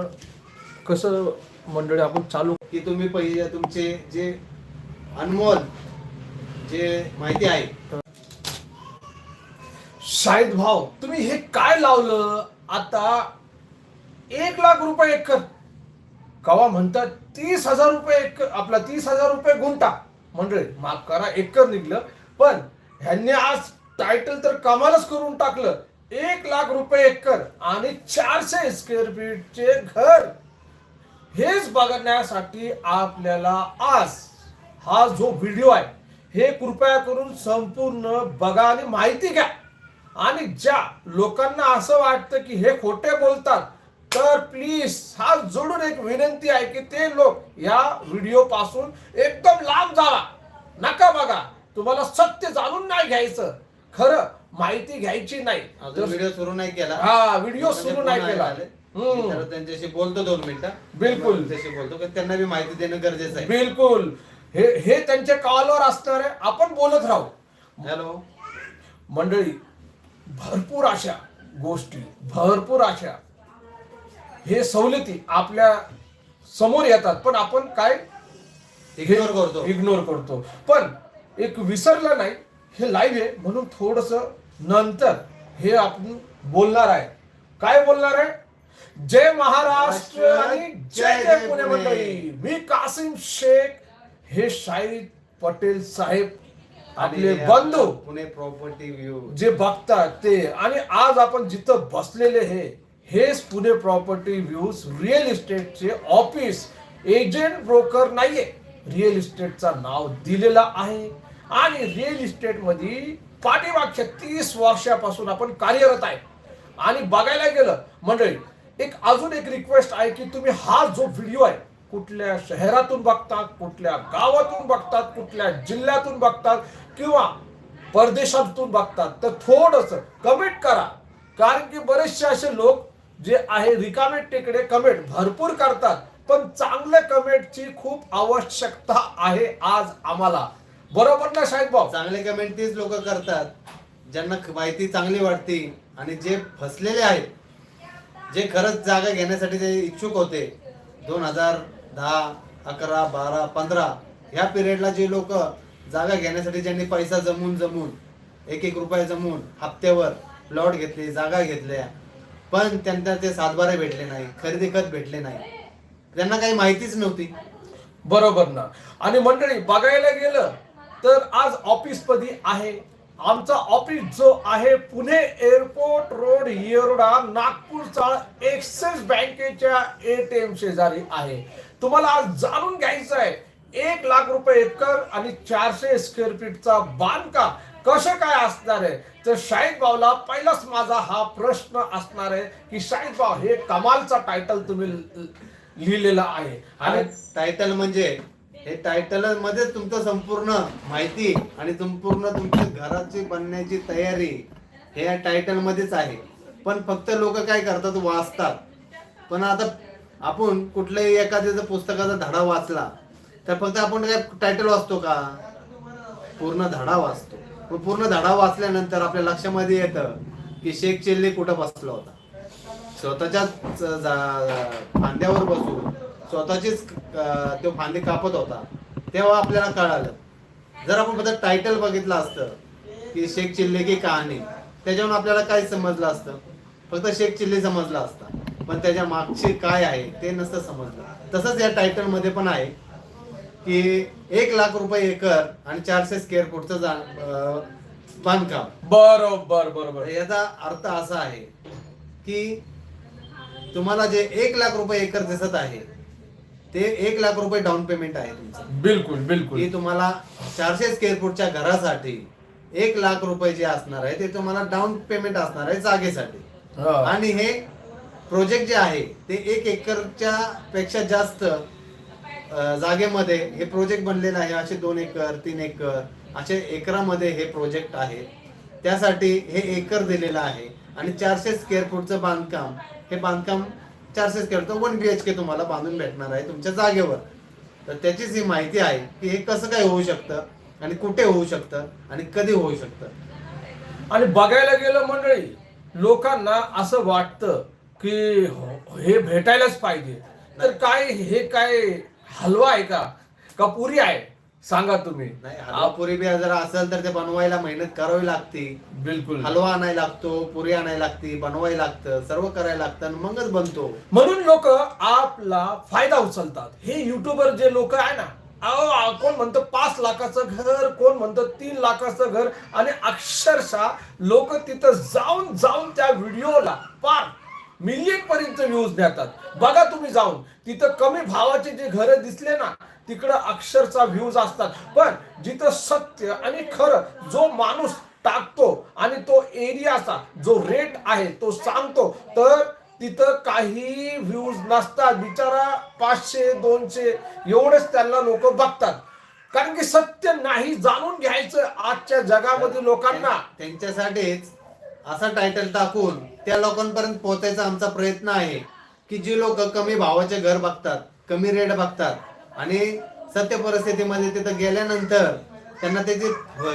कसं मंडळी आपण चालू की तुम्ही पहिले तुमचे जे अनमोल जे माहिती आहे. शाहिद भाव तुम्ही हे काय लावलं? आता एक लाख रुपये एकर. कवा म्हणतात तीस हजार रुपये एकर आपला तीस हजार रुपये गुंठा. मंडळी माफ करा एकर निघलं. पण ह्यांनी आज टायटल तर कमालच करून टाकलं. एक लाख रुपये एकर आणि चारशे स्क्वेअर फीटचे घर. हेच बघण्यासाठी आपल्याला आज हा जो व्हिडिओ आहे हे कृपया करून संपूर्ण बघा आणि माहिती घ्या. आणि ज्या लोकांना असं वाटतं की हे खोटे बोलतात तर प्लीज हा जोडून एक विनंती आहे की ते लोक या व्हिडिओ पासून एकदम लांब जावा नका बघा. तुम्हाला सत्य जाणून नाही घ्यायचं. खरं माहिती घ्यायची नाही. अजून तर- व्हिडिओ सुरू नाही केला. हा, व्हिडिओ म्हणजे सुरू नाही फोन केला. आले. हम्म. त्यांच्याशी बोलतो दोन मिनिटं. बिलकुल. त्यांच्याशी बोलतो की त्यांना बी माहिती देणं गरजेचं आहे. बिलकुल. हे हे त्यांच्या कॉलवर असणार आहे. आपण बोलत राहू. हॅलो. मंडळी भरपूर अशा गोष्टी भरपूर अशा हे सवलती आपल्यासमोर येतात. पण आपण काय इग्नोर करतो. इग्नोर करतो. पण एक विसरलं नाही हे लाईव्ह आहे म्हणून थोडस नंतर हे आपण बोलणार आहे. काय बोलणार आहे? जय महाराष्ट्र आणि जय जय पुणे मंडळी. मी कासिम शेख हे शाहिद पटेल साहेब आपले बंधू पुणे प्रॉपर्टी व्ह्यू जे बघतात ते. आणि आज आपण जिथं बसलेले हे हेच पुणे प्रॉपर्टी व्ह्यूज रिअल इस्टेटचे ऑफिस एजंट ब्रोकर नाहीये. रिअल इस्टेटचं नाव दिलेलं आहे. आणि रिअल इस्टेटमध्ये पाठीमागच्या तीस वर्षापासून आपण कार्यरत आहे. आणि बघायला गेलं मंडळी एक अजून एक रिक्वेस्ट आहे की तुम्ही हा जो व्हिडिओ आहे कुठल्या शहरातून बघतात कुठल्या गावातून बघतात कुठल्या जिल्ह्यातून बघतात किंवा परदेशातून बघतात तर थोडस कमेंट करा. कारण की बरेचसे असे लोक जे आहे रिकामे टेकडे कमेंट भरपूर करतात पण चांगल्या कमेंटची खूप आवश्यकता आहे आज आम्हाला. बरोबर ना शाहिद भाऊ? चांगले कमेंट तेच लोक करतात ज्यांना माहिती चांगली वाटते आणि जे फसलेले आहेत जे खरंच जागा घेण्यासाठी जे इच्छुक होते दोन हजार दहा अकरा बारा पंधरा ह्या पिरियडला जे लोक जागा घेण्यासाठी ज्यांनी पैसा जमून जमून एक एक रुपये जमून हप्त्यावर प्लॉट घेतले जागा घेतल्या पण त्यांना ते सातबारे भेटले नाही खरेदी खत भेटले नाही. त्यांना काही माहितीच नव्हती. बरोबर ना. आणि मंडळी बघायला गेलं तर आज ऑफिसपदी आहे. आमचा ऑफिस जो आहे पुणे एअरपोर्ट रोड येरोडा नागपूरचा एक्सिस बँकेच्या एटीएम शेजारी आहे. तुम्हाला आज जाणून घ्यायचं आहे. एक लाख रुपये एकर आणि चारशे स्क्वेअर फीटचा बांधकाम कसं काय असणार आहे? तर शाहिद भाऊला पहिलाच माझा हा प्रश्न असणार आहे की शाहिद भाऊ हे कमालचा टायटल तुम्ही लिहिलेला आहे. आणि टायटल म्हणजे हे टायटलमध्ये तुमचं संपूर्ण माहिती आणि संपूर्ण तुमच्या घराची बनण्याची तयारी हे या टायटल मध्येच आहे. पण फक्त लोक काय करतात? वाचतात. पण आता आपण कुठल्याही एखाद्या पुस्तकाचा धडा वाचला तर फक्त आपण काय टायटल वाचतो का? पूर्ण धडा वाचतो. मग पूर्ण धडा वाचल्यानंतर आपल्या लक्षामध्ये येतं की शेख चिल्ली कुठं बसला होता? स्वतःच्याच फांद्यावर बसून स्वतःचीच तो फांदी कापत होता. तेव्हा आपल्याला कळालं. जर आपण फक्त टायटल बघितलं असतं की शेख चिल्ली की कहाणी त्याच्यावरून आपल्याला काय समजलं असतं. फक्त शेख चिल्ली समजला असता. पण त्याच्या मागचे काय आहे ते नसतं समजलं. तसंच या टायटलमध्ये पण आहे की एक लाख रुपये एकर आणि चारशे स्क्वेअर फूटचं बांधकाम. बरोबर बरोबर. याचा अर्थ असा आहे की तुम्हाला जे एक लाख रुपये एकर दिसत आहे ते एक लाख रुपये डाऊन पेमेंट आहे तुमचं. बिलकुल बिलकुल. की तुम्हाला चारशे स्क्वेअर फूटच्या घरासाठी एक लाख रुपये जे असणार आहे ते तुम्हाला डाऊन पेमेंट असणार आहे जागेसाठी. हा. आणि हे प्रोजेक्ट जे आहे ते एक एकरच्या पेक्षा जास्त अ, जागेमध्ये हे प्रोजेक्ट बनलेलं आहे. असे दोन एकर तीन एकर असे एकरामध्ये हे प्रोजेक्ट आहे. त्यासाठी हे एकर दिलेलं आहे. आणि चारशे स्क्वेअर फूटचं बांधकाम हे बांधकाम चारशे square one B H K तुम्हाला बांधून भेटणार आहे तुमच्या जागेवर. तर त्याचीच ही माहिती आहे की हे कसं काय होऊ शकतं आणि कुठे होऊ शकतं आणि कधी होऊ शकतं. आणि बघायला गेलं मंडळी लोकांना असं वाटतं की हे भेटायलाच पाहिजे. तर काय हे काय हलवा आहे का? का पुरी आहे? सांगा तुम्ही. नाही हलवा पुरी बी जर असेल तर ते बनवायला मेहनत करावी लागते. बिलकुल. हलवा आणायला लागतो पुरी आणायला लागते बनवायला लागतं सर्व करायला लागतं आणि मगच बनतो. म्हणून लोक आपला फायदा उचलतात. हे युट्यूबर जे लोक आहे ना अहो कोण म्हणतं पाच लाखाचं घर कोण म्हणतं तीन लाखाचं घर आणि अक्षरशः लोक तिथं जाऊन जाऊन त्या व्हिडिओला पार मिलियन पर्यंत व्ह्यूज नेतात बघा तुम्ही जाऊन तिथं कमी भावाचे जे घर दिसले ना तिकडं अक्षरचा व्ह्यूज असतात. पण जिथं सत्य आणि खरं जो माणूस टाकतो आणि तो एरियाचा जो रेट आहे तो सांगतो तर तिथं काही व्ह्यूज नसतात. बिचारा पाचशे दोनशे एवढेच त्यांना लोक बघतात. कारण की सत्य नाही जाणून घ्यायचं आजच्या जगामध्ये लोकांना. त्यांच्यासाठीच असा टायटल टाकून त्या लोकांपर्यंत पोहोचायचा आमचा प्रयत्न आहे की जी लोक कमी भावाचे घर बघतात कमी रेट बघतात आणि सत्य परिस्थितीमध्ये तिथं गेल्यानंतर त्यांना त्याची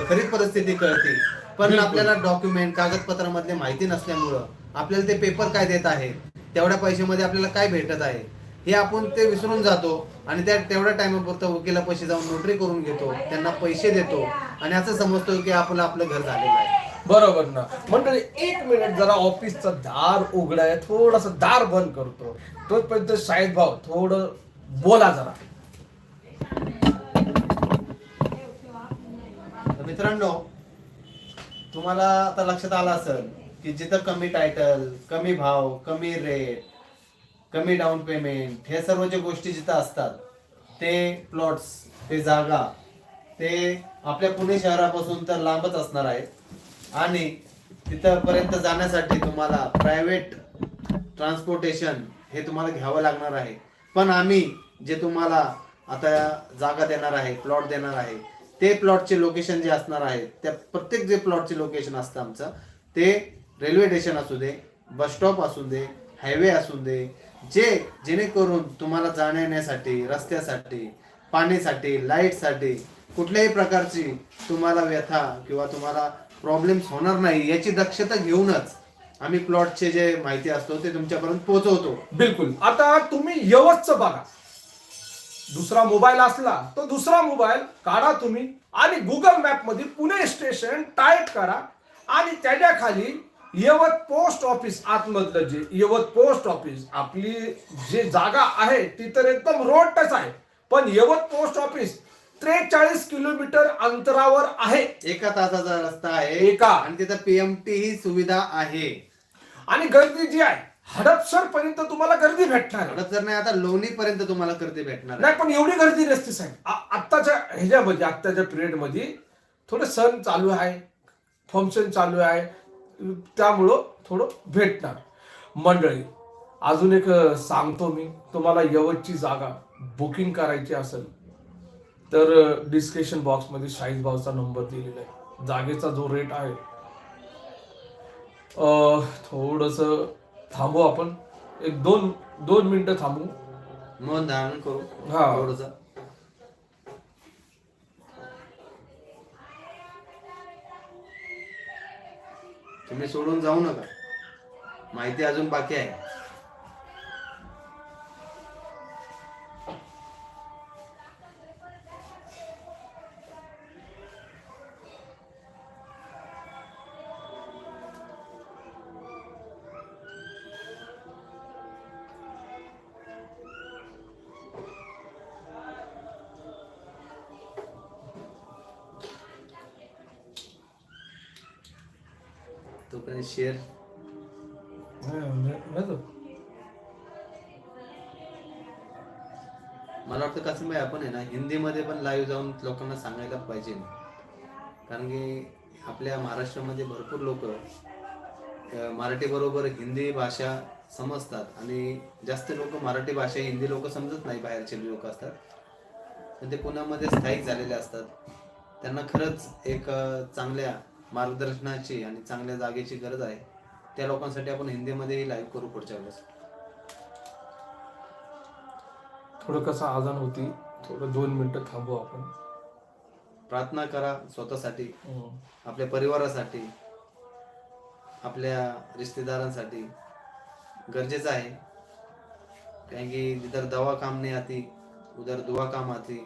खरी परिस्थिती कळते पण. आपल्याला डॉक्युमेंट कागदपत्रामधले माहिती नसल्यामुळं आपल्याला ते पेपर काय देत आहेत तेवढ्या पैशामध्ये आपल्याला काय भेटत आहे? हे आपण ते विसरून जातो आणि त्या तेवढ्या टायमापुरतं वकिलापाशी जाऊन नोटरी करून घेतो त्यांना पैसे देतो आणि असं समजतो की आपलं आपलं घर झालेलं आहे. बरोबर ना. मंडळी एक मिनिट जरा ऑफिसचं दार उघडाय थोडस दार बंद करतो. तोपर्यंत शाहिद भाऊ थोडं बोला जरा. तर मित्रांनो तुम्हाला आता लक्षात आलं असेल की जिथं कमी टायटल कमी भाव कमी रेट कमी डाऊन पेमेंट हे सर्व जे गोष्टी जिथं असतात ते प्लॉट्स ते जागा ते आपल्या पुणे शहरापासून तर लांबच असणार आहेत. आणि तिथंपर्यंत जाण्यासाठी तुम्हाला प्रायव्हेट ट्रान्सपोर्टेशन हे तुम्हाला घ्यावं लागणार आहे. पण आम्ही जे तुम्हाला आता जागा देणार आहे प्लॉट देणार आहे ते प्लॉटचे लोकेशन जे असणार आहे त्या प्रत्येक जे प्लॉटचे लोकेशन असतं आमचं ते रेल्वे स्टेशन असू दे बस स्टॉप असू दे हायवे असू दे जे जेणेकरून तुम्हाला जाण्या येण्यासाठी रस्त्यासाठी पाणीसाठी लाईटसाठी कुठल्याही प्रकारची तुम्हाला व्यथा किंवा तुम्हाला प्रॉब्लेम्स होणार नाही याची दक्षता घेऊनच आम्ही प्लॉटचे जे माहिती असतो ते तुमच्यापर्यंत पोहोचवतो. बिलकुल. आता तुम्ही यवतच बघा. दुसरा मोबाईल असला तर दुसरा मोबाईल काढा तुम्ही आणि गुगल मॅपमध्ये पुणे स्टेशन टाईप करा. आणि त्याच्याखाली यवत पोस्ट ऑफिस आतमधलं जे यवत पोस्ट ऑफिस आपली जे जागा आहे ती तर एकदम रोड टच आहे. पण यवत पोस्ट ऑफिस त्रेचाळीस किलोमीटर अंतरावर आहे. एका तासाचा रस्ता आहे एका. आणि तिथं पीएमटी ही सुविधा आहे. आणि गर्दी जी आहे हडपसर पर्यंत तुम्हाला गर्दी भेटणार आहे. जर नाही आता लोणी पर्यंत तुम्हाला कर्दी भेटणार आहे. नाही पण एवढी गर्दी नसते साहेब आ- आत्ताच्या ह्याच्यामध्ये आत्ताच्या पिरियडमध्ये थोडे सण चालू आहे फंक्शन चालू आहे त्यामुळं थोडं भेटणार मंडळी अजून एक अं, सांगतो मी तुम्हाला यवतची जागा बुकिंग करायची असेल तर डिस्क्रिप्शन बॉक्समध्ये शाहीद भाऊचा नंबर दिलेला आहे जागेचा जो रेट आहे थोडंसं थांबू आपण. एक दोन दोन मिनिटं थांबू. नोंद धारण करू. हा. थोडंसं. तुम्ही सोडून जाऊ नका. माहिती अजून बाकी आहे. तोपर्यंत शेअर मला वाटतं कासिम भाई आपण आहे ना हिंदीमध्ये पण लाईव्ह जाऊन लोकांना सांगायला पाहिजे कारण की आपल्या महाराष्ट्रामध्ये भरपूर लोक मराठी बरोबर हिंदी भाषा समजतात आणि जास्त लोक मराठी भाषा हिंदी लोक समजत नाही बाहेरचे लोक असतात. पण ते पुण्यामध्ये स्थायिक झालेले असतात. त्यांना खरंच एक चांगल्या मार्गदर्शनाची आणि चांगल्या जागेची गरज आहे त्या लोकांसाठी आपण हिंदीमध्येही लाईव्ह करू पुढच्या वेळेस. थोडं कसं आजान होती थोडं दोन मिनिटं थांबू आपण. प्रार्थना करा स्वतःसाठी हम्म. आपल्या परिवारासाठी आपल्या रिश्तेदारांसाठी. गरजेचं आहे कहेंगे इधर दवा काम नहीं आती उधर दुआ काम आती.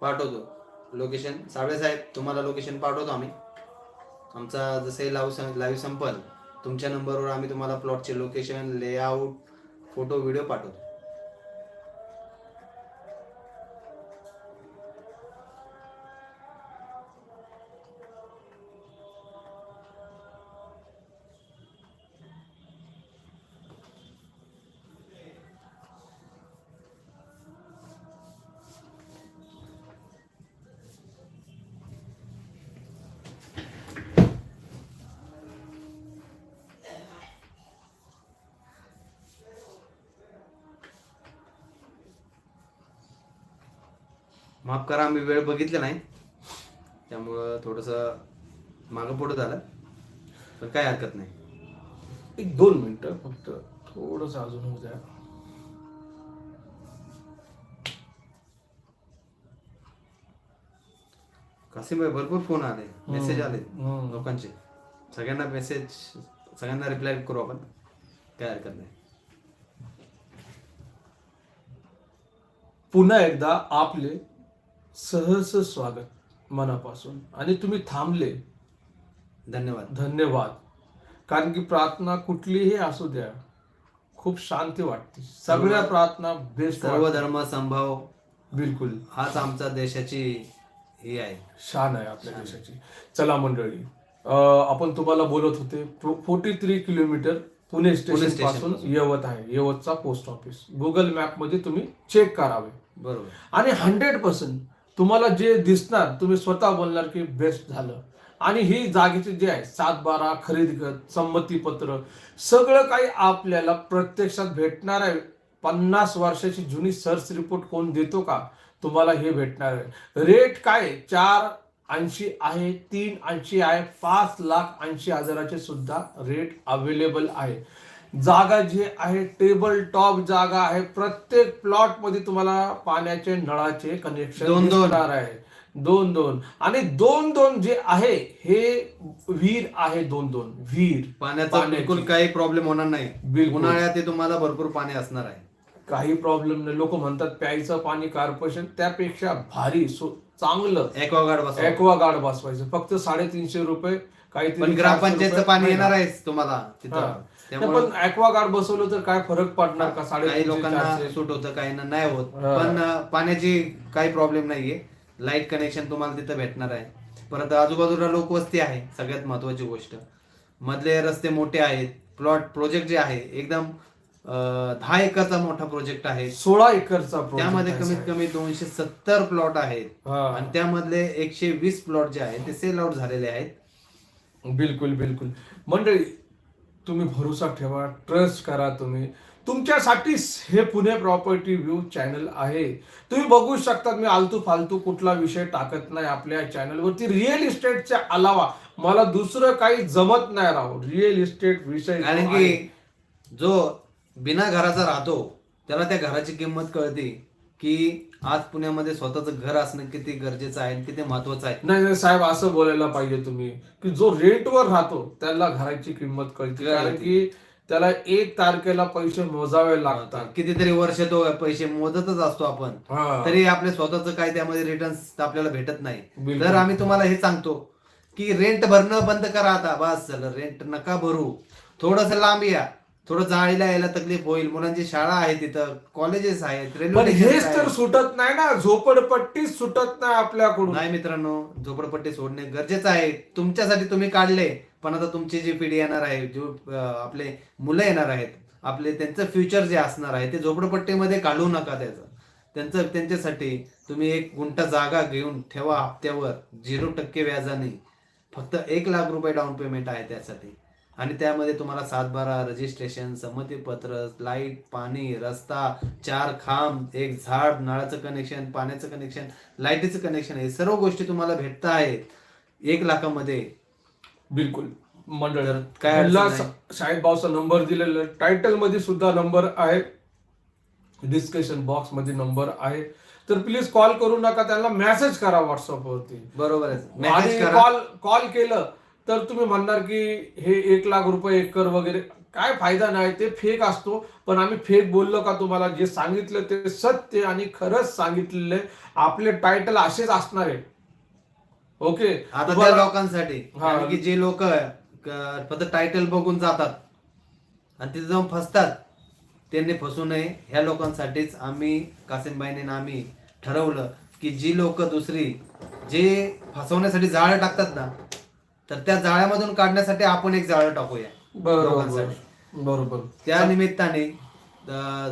पाठवतो. लोकेशन साहेब तुम्हाला लोकेशन पाठवतो आम्ही. आमचा जसे लाईव्ह लाईव्ह संपल तुमच्या नंबरवर आम्ही तुम्हाला प्लॉटचे लोकेशन लेआउट फोटो व्हिडिओ पाठवतो. माफ करा आम्ही वेळ बघितला नाही. त्यामुळं थोडस मागं पुढं झालं. पण काय हरकत नाही. एक दोन मिनिटं फक्त. थोडस अजून होऊ द्या. कासिम भाई भरपूर फोन आले. मेसेज आले. लोकांचे. सगळ्यांना मेसेज सगळ्यांना रिप्लाय करू आपण. काय हरकत नाही. पुन्हा एकदा आपले सहर्ष स्वागत मनापासून. आणि तुम्ही थांबले. धन्यवाद. धन्यवाद. कारण की प्रार्थना कुठलीही असू द्या खूप शांती वाटते. सगळ्या प्रार्थना बेस्ट सर्व धर्म संभाव बिलकुल. हाच आमचा देशाची ही आहे. शान आहे आपल्या देशाची. चला मंडळी आपण तुम्हाला बोलत होते forty three kilometre Pune station स्टेशनपासून यवत आहे. यवतचा पोस्ट ऑफिस गुगल मॅपमध्ये तुम्ही चेक करावे. बरोबर. आणि हंड्रेड पर्सेंट तुम्हाला जे दिसणार तुम्ही स्वतः बोलणार की बेस्ट झालं. आणि ही जागेचे जे आहे सात बारा खरेदी खत संमतीपत्र सगळं काही आपल्याला प्रत्यक्षात भेटणार आहे. पन्नास वर्षाची जुनी सर्च रिपोर्ट कोण देतो का? तुम्हाला हे भेटणार आहे. रेट काय? आहे? चार ऐंशी आहे तीन ऐंशी आहे पाच लाख ऐंशी हजाराचे सुद्धा रेट अवेलेबल आहे. जागा जी आहे टेबल टॉप जागा आहे प्रत्येक प्लॉटमध्ये तुम्हाला पाण्याचे नळाचे कनेक्शन दोन- दोन. आहे. दोन दोन आणि दोन दोन जे आहे हे विहीर आहे दोन दोन विहीर. पाण्याचा. बिलकुल काही प्रॉब्लेम होणार नाही. उन्हाळ्यात ते तुम्हाला भरपूर पाणी असणार आहे. काही प्रॉब्लेम नाही. लोक म्हणतात प्यायचं पाणी कॉर्पोरेशन त्यापेक्षा भारी सो- चांगलं. एक्वागार्ड बसवा. ऍक्वा गार्ड बसवायचं. फक्त साडेतीनशे रुपये चारशे ग्रामपंचायतचं पाणी. येणार आहे तुम्हाला तिथं. त्यामुळे पण ऍक्वा गार्ड बसवलं तर काय फरक पडणार का? काही साडेतीनशे लोकांना सूट होतं काहींना नाही होत. हा. पण पाण्याची काही प्रॉब्लेम नाहीये. लाइट कनेक्शन तुम्हाला तिथं भेटणार आहे. परत आजूबाजूला लोकवस्ती आहे सगळ्यात महत्वाची गोष्ट. मधले रस्ते मोठे आहेत. प्लॉट प्रोजेक्ट जे आहे एकदम दहा एकरचा मोठा प्रोजेक्ट आहे. सोळा एकरचा त्यामध्ये कमीत. कमी दोनशे सत्तर प्लॉट आहेत. हा. आणि त्यामधले एकशे वीस प्लॉट जे आहेत ते सेल आउट झालेले आहेत. बिलकुल बिलकुल. मंडळी तुम्ही भरोसा ठेवा ट्रस्ट करा तुम्ही. तुमच्यासाठी हे पुणे प्रॉपर्टी व्ह्यू चॅनल आहे. तुम्ही बघू शकता मी आलतू फालतू कुठला विषय टाकत नाही आपल्या चॅनलवरती रिअल इस्टेटच्या अलावा मला दुसरं काही जमत नाही राहू रिअल इस्टेट विषय कारण की जो बिना घराचा राहतो त्याला त्या घराची किंमत कळते. की आज पुण्यामध्ये स्वतःचं घर असणं किती गरजेचं आहे आणि किती महत्वाचं आहे? नाही नाही साहेब असं बोलायला पाहिजे तुम्ही की जो रेंटवर राहतो त्याला घराची किंमत कळते. कारण की त्याला एक तारखेला पैसे मोजावे लागतात. कितीतरी वर्ष तो पैसे मोजतच असतो आपण. तरी आपले स्वतःच काय त्यामध्ये रिटर्न्स आपल्याला भेटत नाही. तर आम्ही तुम्हाला हे सांगतो की रेंट भरणं बंद करा आता. बस रेंट नका भरू. थोडस लांब या. थोडं जाळीला यायला तकलीफ होईल. मुलांची शाळा आहे तिथं कॉलेजेस आहेत पण रेल्वे हेच तर सुटत नाही ना. झोपडपट्टीच सुटत नाही आपल्याकडून. नाही मित्रांनो झोपडपट्टी सोडणे गरजेचं आहे. तुमच्यासाठी तुम्ही काढले पण आता तुमची जी पिढी येणार आहे जो अं, आपले मुलं येणार आहेत आपले त्यांचं फ्युचर जे असणार आहे ते झोपडपट्टीमध्ये काढू नका त्याचं. त्यांचं त्यांच्यासाठी तुम्ही एक गुंठा जागा घेऊन ठेवा हप्त्यावर. झिरो टक्के व्याजाने. फक्त एक लाख रुपये डाऊन पेमेंट आहे त्यासाठी. आणि त्यामध्ये तुम्हाला सातबारा रजिस्ट्रेशन संमतीपत्र लाइट पाणी रस्ता चार खांब एक झाड नळाचं कनेक्शन पाण्याचं कनेक्शन लाईटीचं कनेक्शन हे सर्व गोष्टी तुम्हाला भेटता आहेत एक लाखामध्ये. बिलकुल. मंडळ काय अडचण ह्याला नाही. सा- शाहिद भाऊचा नंबर दिलेला टायटलमध्ये सुद्धा नंबर आहे. डिस्कशन बॉक्समध्ये नंबर आहे. तर प्लीज कॉल करू नका त्यांना मेसेज करा व्हॉट्सअप वरती. बरोबर आहे. कॉल कॉल केलं तर तुम्ही म्हणणार की हे एक लाख रुपये एकर वगैरे काय फायदा नाही ते फेक असतो. पण आम्ही फेक बोललो का तुम्हाला? जे सांगितलं ते सत्य आणि खरंच सांगितलेलं. आपले टायटल असेच असणार आहे. ओके आता त्या लोकांसाठी. हा. कारण की जे लोक फक्त टायटल बघून जातात. आणि तिथे जाऊन फसतात. त्यांनी फसू नये. ह्या लोकांसाठीच आम्ही कासिमबाईने आम्ही ठरवलं की जी लोक दुसरी जे फसवण्यासाठी जाळं टाकतात ना तर त्या जाळ्यामधून काढण्यासाठी आपण एक जाळं टाकूया बरोबर. बरोबर. त्या निमित्ताने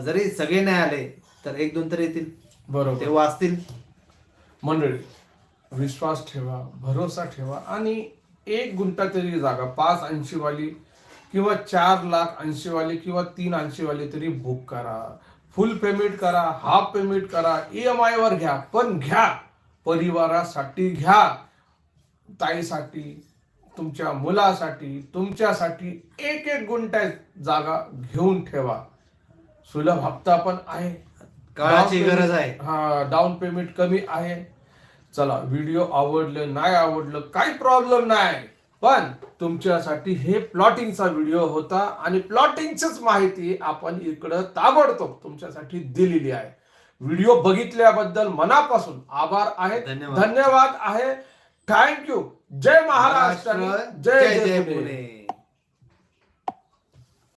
जरी सगळे नाही आले तर एक दोन तर येतील. ते बरोबर वाचतील. मंडळी विश्वास ठेवा भरोसा ठेवा आणि एक गुंठा तरी जागा पाच ऐंशी वाली किंवा चार लाख ऐंशी वाली किंवा तीन ऐंशी वाली तरी बुक करा. फुल पेमेंट करा हाफ पेमेंट करा ई एम आय वर घ्या पण घ्या. परिवारासाठी घ्या. ताईसाठी तुमच्या मुलासाठी तुमच्यासाठी एक एक गुंठा जागा घेऊन ठेवा. सुलभ हप्ता पण आहे. काळाची गरज आहे. हा डाऊन पेमेंट कमी आहे. चला व्हिडिओ आवडलं नाही आवडलं काही प्रॉब्लेम नाही. पण तुमच्यासाठी हे प्लॉटिंगचा व्हिडिओ होता आणि प्लॉटिंगचीच माहिती आपण इकडं ताबडतोब तुमच्यासाठी दिलेली आहे. व्हिडिओ बघितल्याबद्दल मनापासून आभार आहे. धन्यवाद आहे. थँक्यू जय महाराष्ट्र. जय जय पुणे.